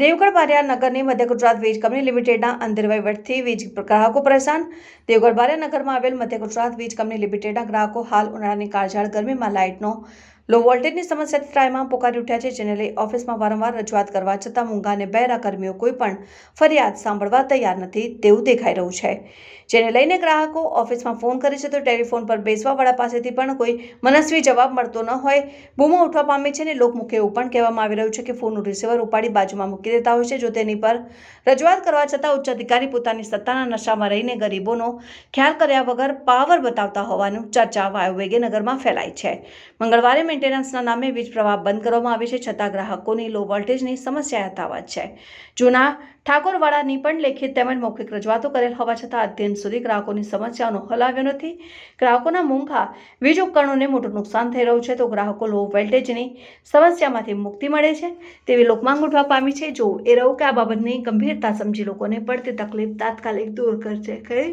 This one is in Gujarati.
દેવગઢ બારિયા નગરની મધ્ય ગુજરાત વીજ કંપની લિમિટેડના અંદર વહીવટથી વીજ ગ્રાહકો પરેશાન. દેવગઢ બારિયા નગરમાં આવેલ મધ્ય ગુજરાત વીજ કંપની લિમિટેડના ગ્રાહકો હાલ ઉનાળાની કાળઝાળ ગરમીમાં લાઇટનો લો વોલ્ટેજની સમસ્યાથી ત્રાહિમામ પોકારી ઉઠ્યા છે, જેને લઈ ઓફિસમાં વારંવાર રજૂઆત કરવા છતાં મૂંગા અને બહેરા કર્મીઓ કોઈ પણ ફરિયાદ સાંભળવા તૈયાર નથી તેવું દેખાઈ રહ્યું છે. જેને લઈને ગ્રાહકો ઓફિસમાં ફોન કરે છે તો ટેલિફોન પર બેસવાવાળા પાસેથી પણ કોઈ મનસ્વી જવાબ મળતો ન હોય. બૂમો ઉઠવા પામી છે અને લોકમુખે એવું પણ કહેવામાં આવી રહ્યું છે કે ફોનનું રિસીવર ઉપાડી બાજુમાં મૂકી દેતા હોય છે. જો તેની પર રજૂઆત કરવા છતાં ઉચ્ચ અધિકારી પોતાની સત્તાના નશામાં રહીને ગરીબોનો ખ્યાલ કર્યા વગર પાવર બતાવતા હોવાનું ચર્ચા વાયુવેગે નગરમાં ફેલાઈ છે. મંગળવારે મેન્ટેનન્સના નામે વીજ પ્રવાહ બંધ કરવામાં આવે છે, છતાં ગ્રાહકોની લો વોલ્ટેજની સમસ્યા યથાવત છે. જૂના ઠાકોરવાડાની પણ લેખિત તેમજ મૌખિક રજૂઆતો કરેલ હોવા છતાં અત્યંત સુધી ગ્રાહકોની સમસ્યાનો હલ આવ્યો નથી. ગ્રાહકોના મૂંઘા વીજ ઉપકરણોને મોટું નુકસાન થઈ રહ્યું છે, તો ગ્રાહકો લો વોલ્ટેજની સમસ્યામાંથી મુક્તિ મળે છે. તેવી લોકમાંગ ઉઠવા પામી છે. જો એ રહું કે આ બાબતની ગંભીરતા સમજી લોકોને પડતી તકલીફ તાત્કાલિક દૂર કરશે. કઈ